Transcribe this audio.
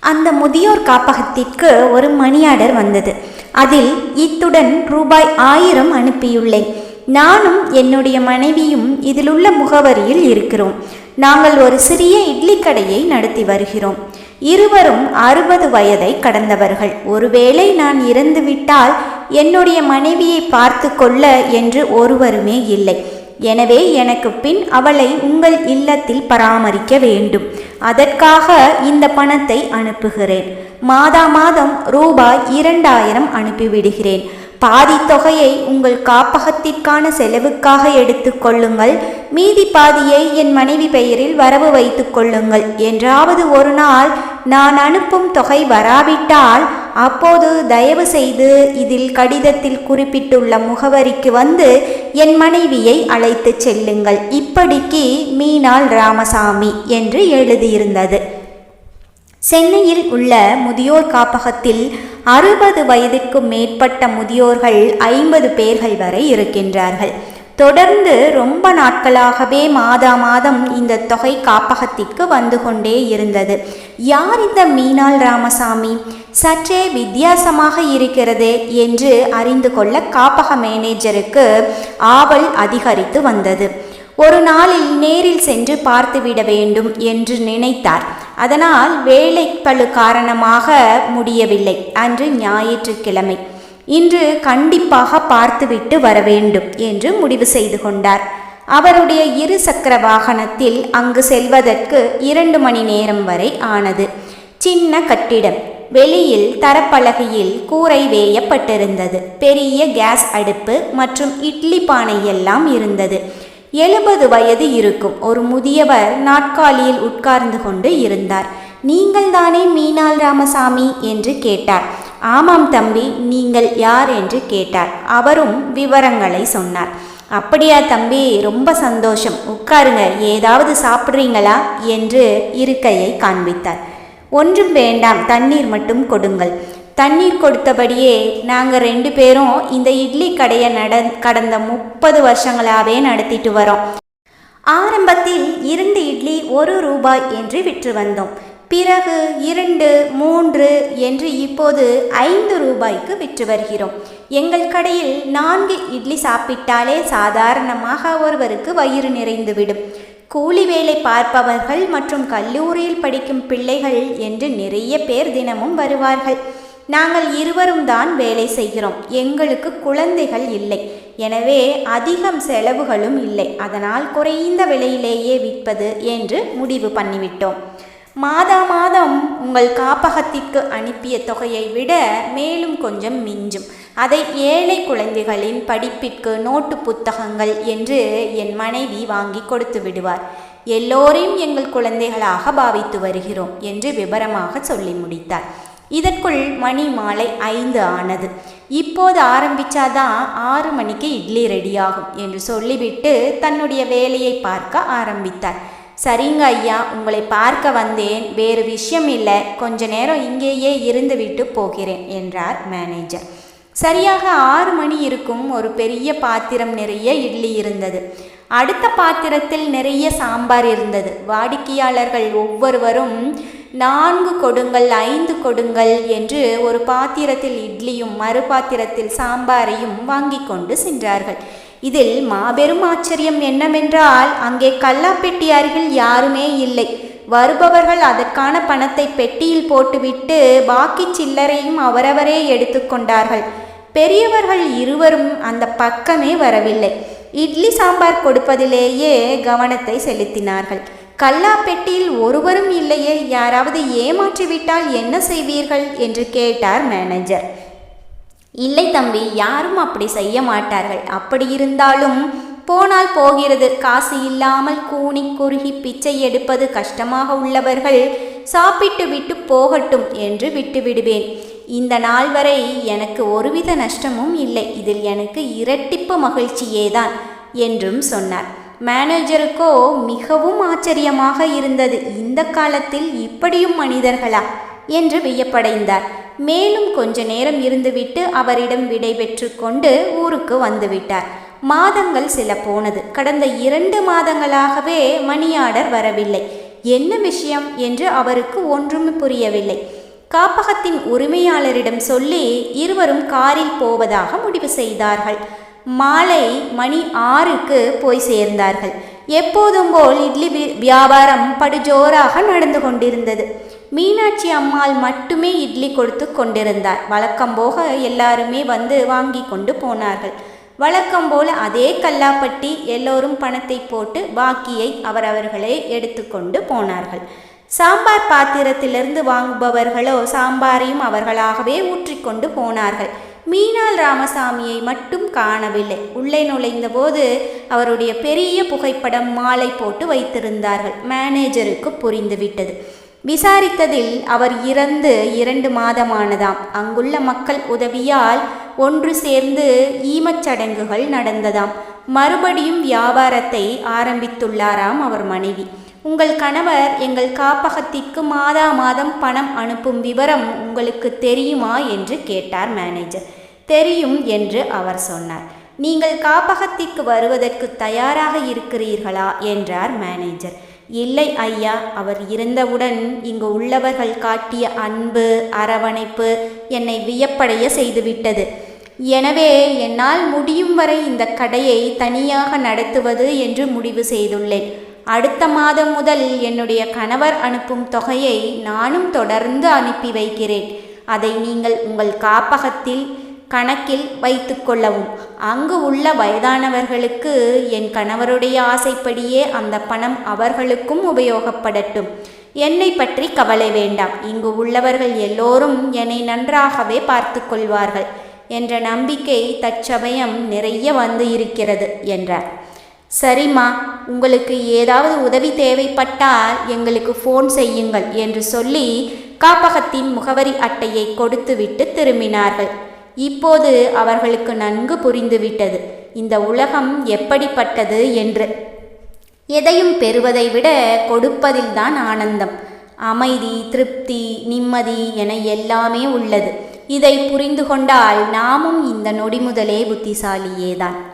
அந்த முதியோர் காப்பகத்திற்கு ஒரு மணி ஆர்டர் வந்தது. அதில் இத்துடன் ரூபாய் ஆயிரம் அனுப்பியுள்ளேன். நானும் என்னுடைய மனைவியும் இதிலுள்ள முகவரியில் இருக்கிறோம். நாங்கள் ஒரு சிறிய இட்லி கடையை நடத்தி வருகிறோம். இருவரும் அறுபது வயதை கடந்தவர்கள். ஒருவேளை நான் இறந்துவிட்டால் என்னுடைய மனைவியை பார்த்து கொள்ள என்று ஒருவருமே இல்லை. எனவே எனக்கு பின் அவளை உங்கள் இல்லத்தில் பராமரிக்க வேண்டும். அதற்காக இந்த பணத்தை அனுப்புகிறேன். மாதா மாதம் ரூபாய் இரண்டாயிரம் அனுப்பிவிடுகிறேன். பாதி தொகையை உங்கள் காப்பகத்திற்கான செலவுக்காக எடுத்துக்கொள்ளுங்கள் மீதி பாதியை என் மனைவி பெயரில் வரவு வைத்துக் கொள்ளுங்கள். என்றாவது ஒரு நாள் நான் அனுப்பும் தொகை வராவிட்டால் அப்போது தயவு செய்து இதில் கடிதத்தில் குறிப்பிட்டுள்ள முகவரிக்கு வந்து என் மனைவியை அழைத்துச் செல்லுங்கள். இப்படிக்கு மீனால் ராமசாமி என்று எழுதியிருந்தது. சென்னையில் உள்ள முதியோர் காப்பகத்தில் அறுபது வயதுக்கு மேற்பட்ட முதியோர்கள் ஐம்பது பேர்கள் வரை இருக்கின்றார்கள். தொடர்ந்து ரொம்ப நாட்களாகவே மாதா மாதம் இந்த தொகை காப்பகத்திற்கு வந்து கொண்டே இருந்தது. யார் இந்த மீனாள் ராமசாமி? சற்றே வித்தியாசமாக இருக்கிறது என்று அறிந்து கொள்ள காப்பக மேனேஜருக்கு ஆவல் அதிகரித்து வந்தது. ஒரு நாளில் நேரில் சென்று பார்த்துவிட வேண்டும் என்று நினைத்தார். அதனால் வேலைப்பழு காரணமாக முடியவில்லை. அன்று ஞாயிற்றுக்கிழமை. இன்று கண்டிப்பாக பார்த்துவிட்டு வர வேண்டும் என்று முடிவு செய்து கொண்டார். அவருடைய இரு சக்கர வாகனத்தில் அங்கு செல்வதற்கு இரண்டு மணி நேரம் வரை ஆனது. சின்ன கட்டிடம். வெளியில் தரப்பலகையில் கூரை வேயப்பட்டிருந்தது. பெரிய கேஸ் அடுப்பு மற்றும் இட்லி பானை எல்லாம் இருந்தது. எழுபது வயது இருக்கும் ஒரு முதியவர் நாட்காலியில் உட்கார்ந்து கொண்டு இருந்தார். நீங்கள் தானே மீனாள் ராமசாமி? என்று கேட்டார். ஆமாம் தம்பி நீங்கள் யார் என்று கேட்டார். அவரும் விவரங்களை சொன்னார். அப்படியா தம்பி ரொம்ப சந்தோஷம். உட்காருங்க ஏதாவது சாப்பிட்றீங்களா என்று இருக்கையை காண்பித்தார். ஒன்றும் வேண்டாம் தண்ணீர் மட்டும் கொடுங்கள். தண்ணீர் கொடுத்தபடியே நாங்கள் ரெண்டு பேரும் இந்த இட்லி கடையை நட கடந்த முப்பது வருஷங்களாகவே நடத்திட்டு வரோம். ஆரம்பத்தில் இரண்டு இட்லி ஒரு ரூபாய் என்று விற்று வந்தோம். பிறகு இரண்டு மூன்று என்று இப்போது ஐந்து ரூபாய்க்கு விற்று வருகிறோம். எங்கள் கடையில் நான்கு இட்லி சாப்பிட்டாலே சாதாரணமாக ஒருவருக்கு வயிறு நிறைந்துவிடும். கூலி வேலை பார்ப்பவர்கள் மற்றும் கல்லூரியில் படிக்கும் பிள்ளைகள் என்று நிறைய பேர் தினமும் வருவார்கள். நாங்கள் இருவரும் தான் வேலை செய்கிறோம். எங்களுக்கு குழந்தைகள் இல்லை. எனவே அதிகம் செலவுகளும் இல்லை. அதனால் குறைந்த விலையிலேயே விற்பது என்று முடிவு பண்ணிவிட்டோம். மாதா மாதம் உங்கள் காப்பகத்திற்கு அனுப்பிய தொகையை விட மேலும் கொஞ்சம் மிஞ்சும். அதை ஏழை குழந்தைகளின் படிப்பிற்கு நோட்டு புத்தகங்கள் என்று என் மனைவி வாங்கி கொடுத்து விடுவார். எல்லோரையும் எங்கள் குழந்தைகளாக பாவித்து வருகிறோம் என்று விபரமாக சொல்லி முடித்தார். இதற்குள் மணி மாலை ஐந்து ஆனது. இப்போது ஆரம்பித்தாதான் ஆறு மணிக்கு இட்லி ரெடியாகும் என்று சொல்லிவிட்டு தன்னுடைய வேலையை பார்க்க ஆரம்பித்தார். சரிங்க ஐயா உங்களை பார்க்க வந்தேன். வேறு விஷயம் இல்லை கொஞ்ச நேரம் இங்கேயே இருந்துவிட்டு போகிறேன் என்றார் மேனேஜர். சரியாக ஆறு மணி இருக்கும் ஒரு பெரிய பாத்திரம் நிறைய இட்லி இருந்தது. அடுத்த பாத்திரத்தில் நிறைய சாம்பார் இருந்தது. வாடிக்கையாளர்கள் ஒவ்வொருவரும் நான்கு கொடுங்கள் ஐந்து கொடுங்கள் என்று ஒரு பாத்திரத்தில் இட்லியும் மறு பாத்திரத்தில் சாம்பாரையும் வாங்கி கொண்டு சென்றார்கள். இதில் மாபெரும் ஆச்சரியம் என்னவென்றால் அங்கே கல்லாப்பெட்டி அருகில் யாருமே இல்லை. வருபவர்கள் அதற்கான பணத்தை பெட்டியில் போட்டுவிட்டு பாக்கி சில்லறையும் அவரவரே எடுத்துக்கொண்டார்கள் பெரியவர்கள் இருவரும் அந்த பக்கமே வரவில்லை. இட்லி சாம்பார் கொடுப்பதிலேயே கவனத்தை செலுத்தினார்கள். கல்லாப்பெட்டியில் ஒருவரும் இல்லையே யாராவது ஏமாற்றிவிட்டால் என்ன செய்வீர்கள்? என்று கேட்டார் மேனேஜர் இல்லை தம்பி யாரும் அப்படி செய்ய மாட்டார்கள். அப்படி இருந்தாலும் போனால் போகிறது. காசு இல்லாமல் கூனி குறுகி பிச்சை எடுப்பது கஷ்டமாக உள்ளவர்கள் சாப்பிட்டு விட்டு போகட்டும் என்று விட்டுவிடுவேன் இந்த நாள் வரை எனக்கு ஒருவித நஷ்டமும் இல்லை. இதில் எனக்கு இரட்டிப்பு மகிழ்ச்சியேதான் என்றும் சொன்னார். மேனேஜருக்கோ மிகவும் ஆச்சரியமாக இருந்தது. இந்த காலத்தில் இப்படியும் மனிதர்களா? என்று வியப்படைந்தார். மேலும் கொஞ்ச நேரம் இருந்துவிட்டு அவரிடம் விடை பெற்று கொண்டு ஊருக்கு வந்துவிட்டார். மாதங்கள் சில போனது. கடந்த இரண்டு மாதங்களாகவே மணியாடர் வரவில்லை. என்ன விஷயம் என்று அவருக்கு ஒன்றும் புரியவில்லை. காப்பகத்தின் உரிமையாளரிடம் சொல்லி இருவரும் காரில் போவதாக முடிவு செய்தார்கள். மாலை மணி ஆறுக்கு போய் சேர்ந்தார்கள். எப்போதும் போல் இட்லி வியாபாரம் படுஜோராக நடந்து கொண்டிருந்தது. மீனாட்சி அம்மாள் மட்டுமே இட்லி கொடுத்து கொண்டிருந்தார். வழக்கம் போக எல்லாருமே வந்து வாங்கி கொண்டு போனார்கள். வழக்கம் போல அதே கல்லாப்பட்டி எல்லோரும் பணத்தை போட்டு பாக்கியை அவரவர்களே எடுத்துக்கொண்டு போனார்கள். சாம்பார் பாத்திரத்திலிருந்து வாங்குபவர்களோ சாம்பாரையும் அவர்களாகவே ஊற்றிக்கொண்டு போனார்கள். மீனால் ராமசாமியை மட்டும் காணவில்லை. உள்ளே நுழைந்தபோது அவருடைய பெரிய புகைப்படம் மாலை போட்டு வைத்திருந்தார்கள். மேனேஜருக்கு புரிந்துவிட்டது. விசாரித்ததில் அவர் இறந்து இரண்டு மாதமானதாம். அங்குள்ள மக்கள் உதவியால் ஒன்று சேர்ந்து ஈமச்சடங்குகள் நடந்ததாம். மறுபடியும் வியாபாரத்தை ஆரம்பித்துள்ளாராம் அவர் மனைவி. உங்கள் கணவர் எங்கள் காப்பகத்திற்கு மாதா மாதம் பணம் அனுப்பும் விவரம் உங்களுக்கு தெரியுமா? என்று கேட்டார் மேனேஜர். தெரியும் என்று அவர் சொன்னார். நீங்கள் காப்பகத்திற்கு வருவதற்கு தயாராக இருக்கிறீர்களா? என்றார் மேனேஜர். இல்லை ஐயா அவர் இருந்தவுடன் இங்கு உள்ளவர்கள் காட்டிய அன்பு அரவணைப்பு என்னை வியப்படைய செய்துவிட்டது. எனவே என்னால் முடியும் வரை இந்த கடையை தனியாக நடத்துவது என்று முடிவு செய்துள்ளேன். அடுத்த மாதம் முதல் என்னுடைய கணவர் அனுப்பும் தொகையை நானும் தொடர்ந்து அனுப்பி வைக்கிறேன். அதை நீங்கள் உங்கள் காப்பகத்தில் கணக்கில் வைத்து கொள்ளவும். அங்கு உள்ள வயதானவர்களுக்கு என் கணவருடைய ஆசைப்படியே அந்த பணம் அவர்களுக்கும் உபயோகப்படட்டும். என்னை பற்றி கவலை வேண்டாம். இங்கு உள்ளவர்கள் எல்லோரும் என்னை நன்றாகவே பார்த்து கொள்வார்கள் என்ற நம்பிக்கை தற்சமயம் நிறைய வந்து இருக்கிறது என்றார். சரிம்மா உங்களுக்கு ஏதாவது உதவி தேவைப்பட்டால் எங்களுக்கு ஃபோன் செய்யுங்கள் என்று சொல்லி காப்பகத்தின் முகவரி அட்டையை கொடுத்துவிட்டு திரும்பினார்கள். இப்போது அவர்களுக்கு நன்கு புரிந்துவிட்டது. இந்த உலகம் எப்படிப்பட்டது என்று. எதையும் பெறுவதை விட கொடுப்பதில்தான் ஆனந்தம். அமைதி திருப்தி நிம்மதி என எல்லாமே உள்ளது. இதை புரிந்து கொண்டால் நாமும் இந்த நொடி முதலே புத்திசாலியேதான்.